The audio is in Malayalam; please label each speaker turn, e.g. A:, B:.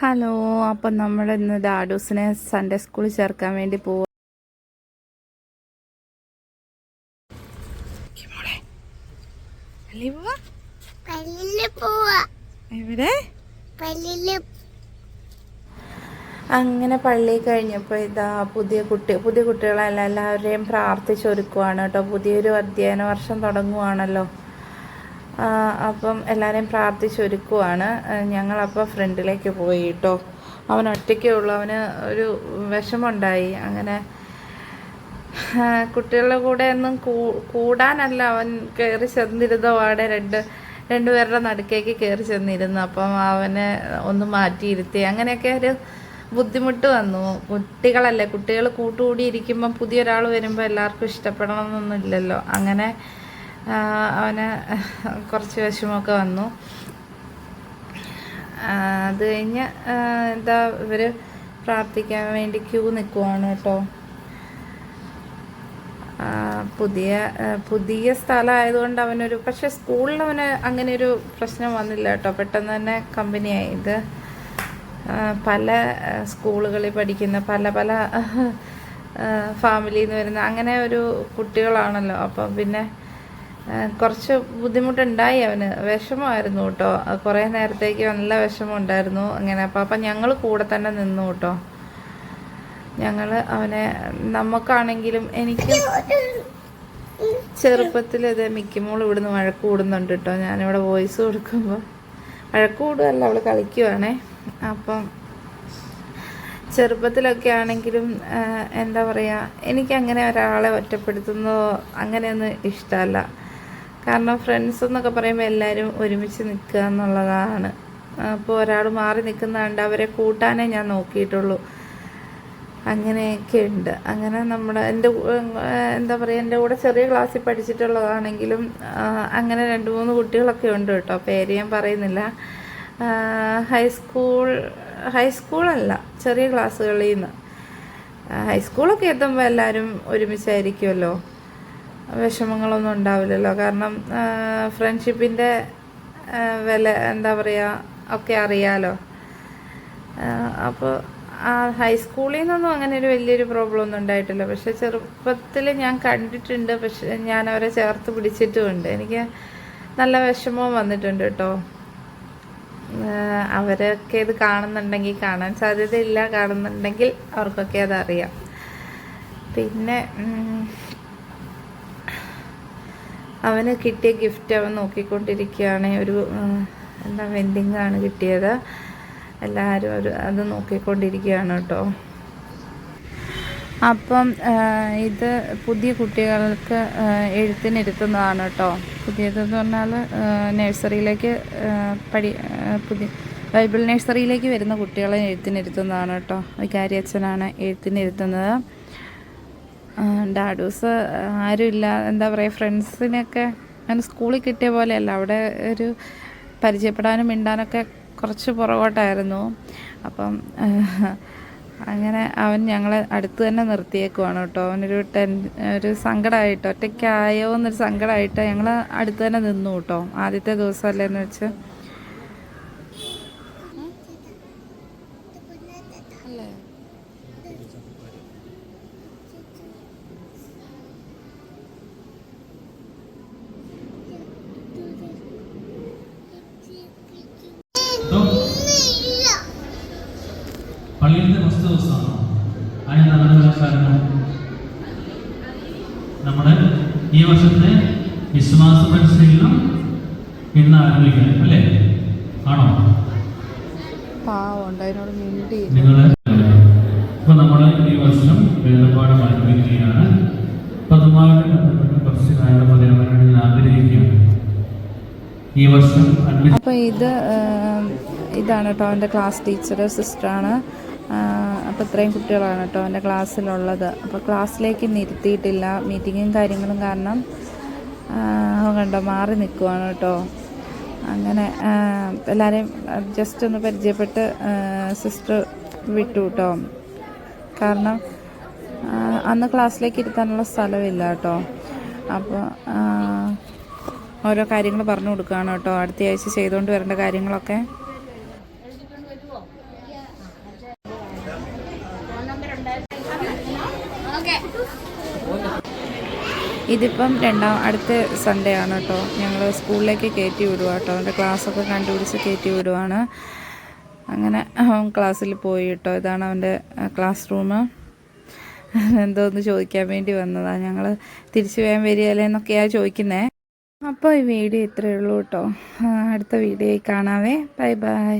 A: ഹലോ അപ്പം നമ്മൾ ഇന്ന് ഡാഡൂസിനെ സൺഡേ സ്കൂളിൽ ചേർക്കാൻ വേണ്ടി പോവാ. മോളെ, അല്ലേ പോവാ?
B: പള്ളിയിൽ പോവാ.
A: എവിടെ?
B: പള്ളിയിൽ.
A: അങ്ങനെ പള്ളി കഴിഞ്ഞപ്പോൾ ഇതാ പുതിയ കുട്ടി പുതിയ കുട്ടികളെല്ലാം എല്ലാവരെയും പ്രാർത്ഥിച്ചൊരുക്കുവാണ് കേട്ടോ. പുതിയൊരു അധ്യയന വർഷം തുടങ്ങുവാണല്ലോ. അപ്പം എല്ലാവരെയും പ്രാർത്ഥിച്ചൊരുക്കുവാണ്. ഞങ്ങളപ്പോൾ ഫ്രണ്ടിലേക്ക് പോയി കേട്ടോ അവൻ ഒറ്റയ്ക്കേ ഉള്ളൂ. അവന് ഒരു വിഷമമുണ്ടായി. അങ്ങനെ കുട്ടികളുടെ കൂടെ ഒന്നും കൂടാനല്ല അവൻ കയറി ചെന്നിരുന്നോ അവിടെ രണ്ട് രണ്ടുപേരുടെ നടുക്കേക്ക് കയറി ചെന്നിരുന്നു. അപ്പം അവനെ ഒന്ന് മാറ്റിയിരുത്തി. അങ്ങനെയൊക്കെ ഒരു ബുദ്ധിമുട്ട് വന്നു. കുട്ടികളല്ലേ കുട്ടികൾ കൂട്ടുകൂടി ഇരിക്കുമ്പം പുതിയൊരാൾ വരുമ്പോൾ എല്ലാവർക്കും ഇഷ്ടപ്പെടണമെന്നൊന്നുമില്ലല്ലോ അങ്ങനെ അവന് കുറച്ച് വിഷമമൊക്കെ വന്നു. അത് കഴിഞ്ഞ് എന്താ ഇവർ പ്രാർത്ഥിക്കാൻ വേണ്ടി ക്യൂ നിൽക്കുവാണ് കേട്ടോ. പുതിയ പുതിയ സ്ഥലമായതുകൊണ്ട് അവനൊരു പക്ഷെ സ്കൂളിൽ അവന് അങ്ങനെ ഒരു പ്രശ്നം വന്നില്ല കേട്ടോ. പെട്ടെന്ന് തന്നെ കമ്പനിയായി. ഇത് പല സ്കൂളുകളിൽ പഠിക്കുന്ന പല പല ഫാമിലിയിൽ നിന്ന് വരുന്ന അങ്ങനെ ഒരു കുട്ടികളാണല്ലോ. അപ്പം പിന്നെ കുറച്ച് ബുദ്ധിമുട്ടുണ്ടായി. അവന് വിഷമമായിരുന്നു കേട്ടോ. കുറേ നേരത്തേക്ക് നല്ല വിഷമം ഉണ്ടായിരുന്നു അങ്ങനെ അപ്പം അപ്പം ഞങ്ങൾ കൂടെ തന്നെ നിന്നു കേട്ടോ. ഞങ്ങൾ അവനെ നമുക്കാണെങ്കിലും എനിക്ക് ചെറുപ്പത്തിൽ ഇത് മിക്കമോൾ ഇവിടുന്ന് വഴക്ക് കൂടുന്നുണ്ട് കേട്ടോ. ഞാനിവിടെ വോയിസ് കൊടുക്കുമ്പോൾ വഴക്ക് കൂടുകയല്ല അവൾ കളിക്കുവാണേ. അപ്പം ചെറുപ്പത്തിലൊക്കെ ആണെങ്കിലും എന്താ പറയുക എനിക്കങ്ങനെ ഒരാളെ ഒറ്റപ്പെടുത്തുന്നതോ അങ്ങനെയൊന്നും ഇഷ്ടമല്ല. കാരണം ഫ്രണ്ട്സ് എന്നൊക്കെ പറയുമ്പോൾ എല്ലാവരും ഒരുമിച്ച് നിൽക്കുക എന്നുള്ളതാണ്. അപ്പോൾ ഒരാൾ മാറി നിൽക്കുന്നതുകൊണ്ട് അവരെ കൂട്ടാനേ ഞാൻ നോക്കിയിട്ടുള്ളൂ. അങ്ങനെയൊക്കെ ഉണ്ട്. അങ്ങനെ നമ്മുടെ എന്റെ എന്താ പറയുക എന്റെ കൂടെ ചെറിയ ക്ലാസ്സിൽ പഠിച്ചിട്ടുള്ളതാണെങ്കിലും അങ്ങനെ രണ്ട് മൂന്ന് കുട്ടികളൊക്കെ ഉണ്ട് കേട്ടോ. പേര് ഞാൻ പറയുന്നില്ല. ഹൈസ്കൂൾ ഹൈസ്കൂളല്ല ചെറിയ ക്ലാസ്സുകളിൽ നിന്ന്. ഹൈസ്കൂളൊക്കെ എത്തുമ്പോൾ എല്ലാവരും ഒരുമിച്ചായിരിക്കുമല്ലോ. വിഷമങ്ങളൊന്നും ഉണ്ടാവില്ലല്ലോ. കാരണം ഫ്രണ്ട്ഷിപ്പിന്റെ വില എന്താ പറയുക ഒക്കെ അറിയാലോ. അപ്പോൾ ആ ഹൈസ്കൂളിൽ നിന്നൊന്നും അങ്ങനെ ഒരു വലിയൊരു പ്രോബ്ലം ഒന്നും ഉണ്ടായിട്ടില്ല. പക്ഷെ ചെറുപ്പത്തിൽ ഞാൻ കണ്ടിട്ടുണ്ട്. പക്ഷെ ഞാൻ അവരെ ചേർത്ത് പിടിച്ചിട്ടുമുണ്ട്. എനിക്ക് നല്ല വിഷമവും വന്നിട്ടുണ്ട് കേട്ടോ. അവരൊക്കെ ഇത് കാണുന്നുണ്ടെങ്കിൽ കാണാൻ സാധ്യതയില്ല. കാണുന്നുണ്ടെങ്കിൽ അവർക്കൊക്കെ അതറിയാം. പിന്നെ അവന് കിട്ടിയ ഗിഫ്റ്റ് അവൻ നോക്കിക്കൊണ്ടിരിക്കുകയാണ്. ഒരു എന്താ വെൻഡിങ് ആണ് കിട്ടിയത്. എല്ലാവരും ഒരു അത് നോക്കിക്കൊണ്ടിരിക്കുകയാണ് കേട്ടോ. അപ്പം ഇത് പുതിയ കുട്ടികൾക്ക് എഴുത്തിനിരുത്തുന്നതാണ് കേട്ടോ. പുതിയതെന്ന് പറഞ്ഞാൽ നഴ്സറിയിലേക്ക് പഠി പുതിയ ബൈബിൾ നഴ്സറിയിലേക്ക് വരുന്ന കുട്ടികളെ എഴുത്തിനിരുത്തുന്നതാണ് കേട്ടോ. വികാരി അച്ഛനാണ് എഴുത്തിനിരുത്തുന്നത്. ഡാഡൂസ് ആരുമില്ല. എന്താ പറയുക ഫ്രണ്ട്സിനൊക്കെ അങ്ങനെ സ്കൂളിൽ കിട്ടിയ പോലെയല്ല. അവിടെ ഒരു പരിചയപ്പെടാനും മിണ്ടാനൊക്കെ കുറച്ച് പുറകോട്ടായിരുന്നു. അപ്പം അങ്ങനെ അവൻ ഞങ്ങളെ അടുത്ത് തന്നെ നിർത്തിയേക്കുവാണ് കേട്ടോ. അവനൊരു ടെൻ ഒരു സങ്കടമായിട്ട് ഒറ്റയ്ക്കായോ എന്നൊരു സങ്കടമായിട്ട് ഞങ്ങൾ അടുത്ത് തന്നെ നിന്നു കേട്ടോ. ആദ്യത്തെ ദിവസം എന്ന് വെച്ച്.
C: കേട്ടോ? നമ്മുടെ ഈ വർഷത്തെ വിശ്വാസ പരിശീലനം ഇന്ന് ആരംഭിക്കണം അല്ലേ? ആണോ? നിങ്ങൾ ഇപ്പൊ നമ്മൾ ഈ വർഷം വേദപാഠം ആരംഭിക്കുകയാണ്. അപ്പൊ ബന്ധപ്പെട്ട കുറച്ച് കാര്യങ്ങൾ പറയാൻ ആഗ്രഹിക്കുകയാണ്. ഈ വർഷം
A: അപ്പോൾ ഇത് ഇതാണ് കേട്ടോ എന്റെ ക്ലാസ് ടീച്ചർ സിസ്റ്ററാണ് അപ്പോൾ ഇത്രയും കുട്ടികളാണ് കേട്ടോ അവന്റെ ക്ലാസ്സിലുള്ളത്. അപ്പോൾ ക്ലാസ്സിലേക്ക് നിർത്തിയിട്ടില്ല. മീറ്റിങ്ങും കാര്യങ്ങളും കാരണം കണ്ടോ മാറി നിൽക്കുവാണ് കേട്ടോ. അങ്ങനെ എല്ലാവരെയും ജസ്റ്റ് ഒന്ന് പരിചയപ്പെട്ട് സിസ്റ്റർ വിട്ടു കേട്ടോ. കാരണം അന്ന് ക്ലാസ്സിലേക്ക് ഇരുത്താനുള്ള സ്ഥലമില്ല കേട്ടോ. അപ്പോൾ ഓരോ കാര്യങ്ങൾ പറഞ്ഞു കൊടുക്കുകയാണ് കേട്ടോ. അടുത്ത ആഴ്ച ചെയ്തുകൊണ്ട് വരേണ്ട കാര്യങ്ങളൊക്കെ. ഇതിപ്പം രണ്ടാം അടുത്ത സൺഡേ ആണ് കേട്ടോ. ഞങ്ങൾ സ്കൂളിലേക്ക് കയറ്റി വിടുക കേട്ടോ. അവന്റെ ക്ലാസ്സൊക്കെ കണ്ടുപിടിച്ച് കയറ്റി വിടുവാണ്. അങ്ങനെ അവൻ ക്ലാസ്സിൽ പോയി കേട്ടോ. ഇതാണ് അവന്റെ ക്ലാസ് റൂം. എന്തോന്ന് ചോദിക്കാൻ വേണ്ടി വന്നതാണ് ഞങ്ങൾ തിരിച്ചു വേഗം വരികയല്ലേ എന്നൊക്കെയാണ് ചോദിക്കുന്നത് അപ്പോൾ ഈ വീഡിയോ ഇത്രയേ ഉള്ളൂ കേട്ടോ. അടുത്ത വീഡിയോയിൽ കാണാവേ. Bye bye.